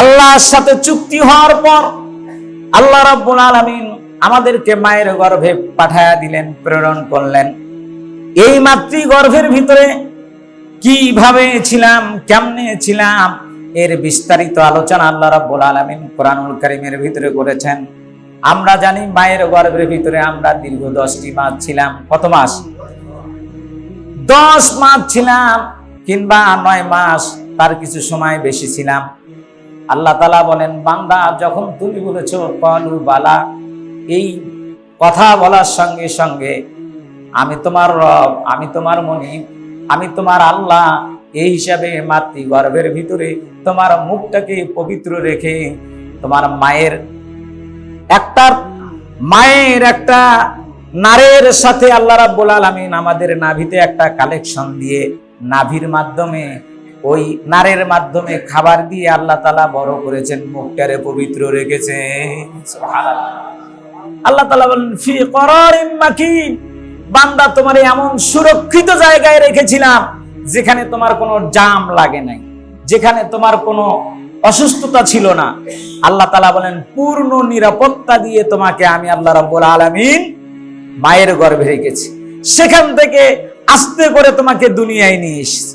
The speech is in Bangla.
আল্লাহর সাথে চুক্তি হওয়ার পর আল্লাহ রাব্বুল আলামিন আমাদেরকে মায়ের গর্ভে পাঠায়া দিলেন, প্রেরণ করলেন। এই মাতৃ গর্ভের ভিতরে কীভাবে ছিলাম, কেমনে ছিলাম, এর বিস্তারিত আলোচনা আল্লাহ রাব্বুল আলামিন কোরআনুল কারীমের ভিতরে করেছেন। আমরা জানি মায়ের গর্ভের ভিতরে আমরা দীর্ঘ দশটি মাস ছিলাম। কত মাস? দশ মাস ছিলাম কিংবা নয় মাস, তার কিছু সময় বেশি ছিলাম। আল্লাহ তালা বলেন, বান্দা, যখন তুমি বলেছ, কলু বালা এই কথা বলার সঙ্গে সঙ্গে আমি তোমার রব, আমি তোমার মনি, আমি তোমার আল্লাহ, এই হিসাবে মাতৃ গর্ভের ভিতরে তোমার মুখটাকে পবিত্র রেখে তোমার মায়ের একটা মায়ের একটা নারের সাথে আল্লাহ রাব্বুল আলামিন আমাদের নাভিতে একটা কালেকশন দিয়ে নাভির মাধ্যমে ওই নারের মাধ্যমে খাবার দিয়ে আল্লাহ তালা বড় করেছেন, মুখটারে পবিত্র সুবহানাল্লাহ। আল্লাহ তালা বলেন, ফি মাকিন। বান্দা তোমার এমন সুরক্ষিত জায়গায় রেখেছিলাম, যেখানে তোমার কোনো জাম লাগে নাই, যেখানে তোমার কোনো অসুস্থতা ছিল না। আল্লাহ তালা বলেন, পূর্ণ নিরাপত্তা দিয়ে তোমাকে আমি আল্লাহ রাব্বুল আলামিন মায়ের গর্ভে রেখেছি। সেখান থেকে আস্তে করে তোমাকে দুনিয়ায় নিয়ে এসেছি।